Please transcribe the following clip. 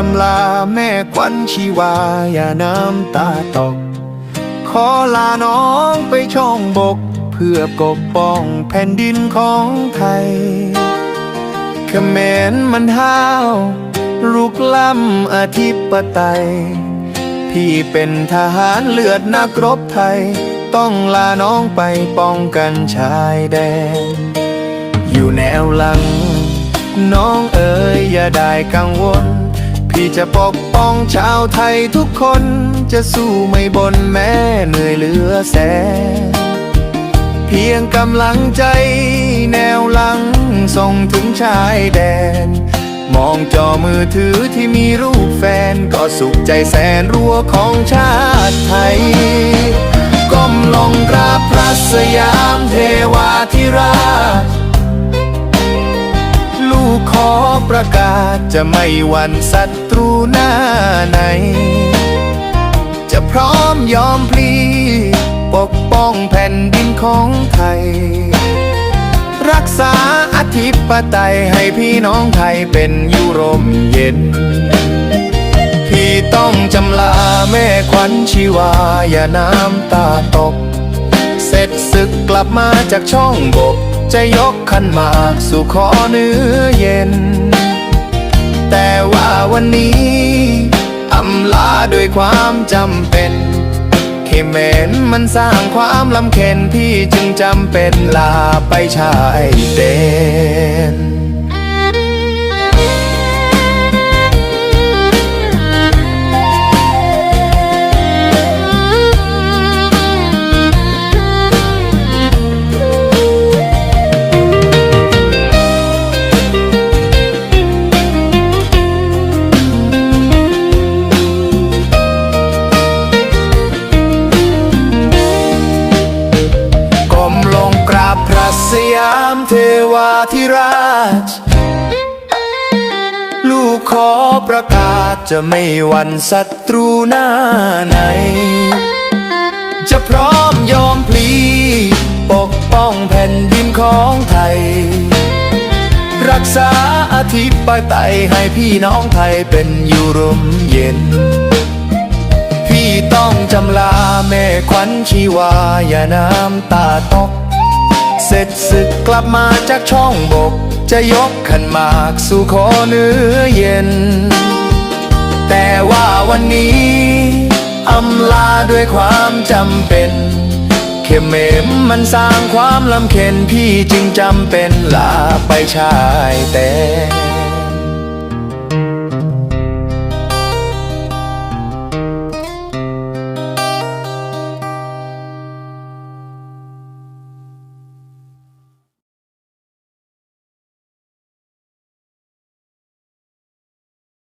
จำลาแม่ควันชีวาอย่าน้ำตาตก ขอลาน้องไปช่องบก เพื่อปกป้องแผ่นดินของไทยเขมรมันห้าวลุกล้ำอธิปไตย พี่เป็นทหารเลือดนักรบไทย ต้องลาน้องไปป้องกันชายแดน อยู่แนวหลัง น้องเอ๋ยอย่าได้กังวล พี่จะปกป้องชาวไทยทุกคนจะสู้ไม่บนแม้เหนื่อยเหลือแสนเพียงกำลังใจแนวหลังส่งถึงชายแดน มองจอมือถือที่มีรูปแฟน ก็สุขใจแสนรัวของชาติไทย ก้มลงกราบพระสยามเทวาธิราชลูกขอ ประกาศจะไม่หวั่นศัตรูหน้าไหน จะพร้อมยอมพลีปกป้องแผ่นดินของไทย รักษาอธิปไตยให้พี่น้องไทยเป็นยุโรมเย็น พี่ต้องจำลาแม่ขวัญชีวาอย่าน้ำตาตก เสร็จศึกกลับมาจากช่องบกจะยกขันหมากสู่ขอเนื้อเย็น แต่ว่าวันนี้อำลาด้วยความจำเป็นเขมรมันสร้างความลำเค็นพี่จึงจำเป็นลาไปชายเดน เทวาธิราช ลูกขอประกาศจะไม่หวั่นศัตรูหน้าไหน จะพร้อมยอมพลีปกป้องแผ่นดินของไทย รักษาอธิปไตยให้พี่น้องไทยเป็นอยู่ร่มเย็น พี่ต้องจำลาแม่ขวัญชีวาอย่าน้ำตาตก เสร็จศึกกลับมาจากช่องบก จะยกขันหมากสู่ขอเนื้อเย็น แต่ว่าวันนี้อำลาด้วยความจำเป็น เข็มรมันสร้างความลำเค็นพี่จึงจำเป็นลาไปชายแต่